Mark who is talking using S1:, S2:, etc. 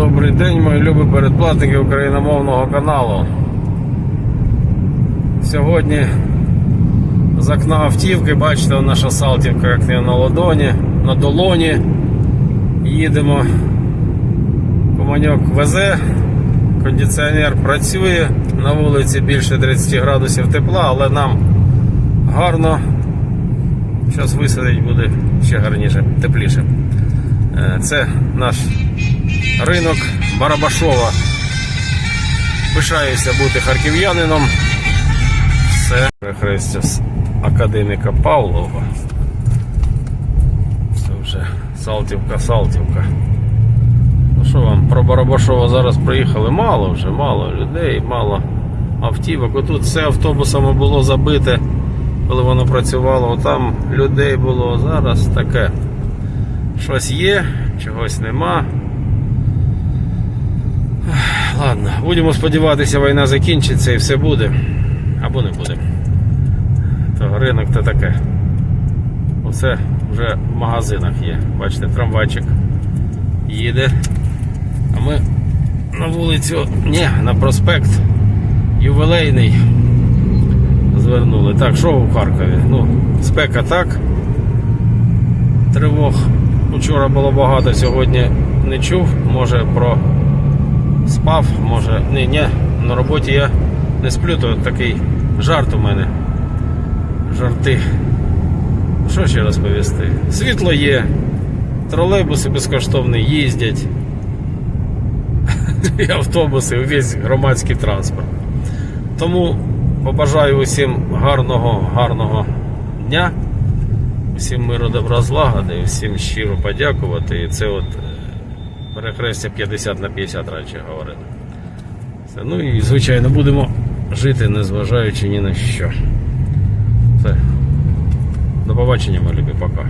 S1: Добрий день, мої любі передплатники україномовного каналу. Сьогодні з окна автівки, бачите, наша Салтівка, як не на ладоні, на долоні. Їдемо. Команьок везе, кондиціонер працює, на вулиці більше 30 градусів тепла, але нам гарно. Зараз висадить буде ще гарніше, тепліше. Е, Це наш ринок Барабашова. Пишаюся бути харків'янином. Це перехрестя академіка Павлова. Це вже Салтівка, Салтівка. Ну що вам, про Барабашова зараз приїхали? Мало вже, мало людей, мало автівок. Отут все автобусами було забите, коли воно працювало. Там людей було. Зараз таке. Щось є, чогось нема. Ладно, будемо сподіватися, війна закінчиться і все буде. Або не буде. То ринок то таке. Оце вже в магазинах є. Бачите, трамвайчик їде. А ми на вулицю, ні, на проспект ювілейний звернули. Так, що у Харкові? Ну, спека так. Тривог вчора було багато, сьогодні не чув. Може про спав, може. Ні, ні, на роботі я не сплю, то такий жарт у мене. Жарти. Що ще розповісти? Світло є, тролейбуси безкоштовні їздять. І автобуси, весь громадський транспорт. Тому побажаю усім гарного, гарного дня, усім миру добра злагоди, всім щиро подякувати. І це от е, перехрестя 50 на 50 раніше говорили. Ну і звичайно будемо жити, незважаючи ні на що. Все. До побачення, мої любі, пока.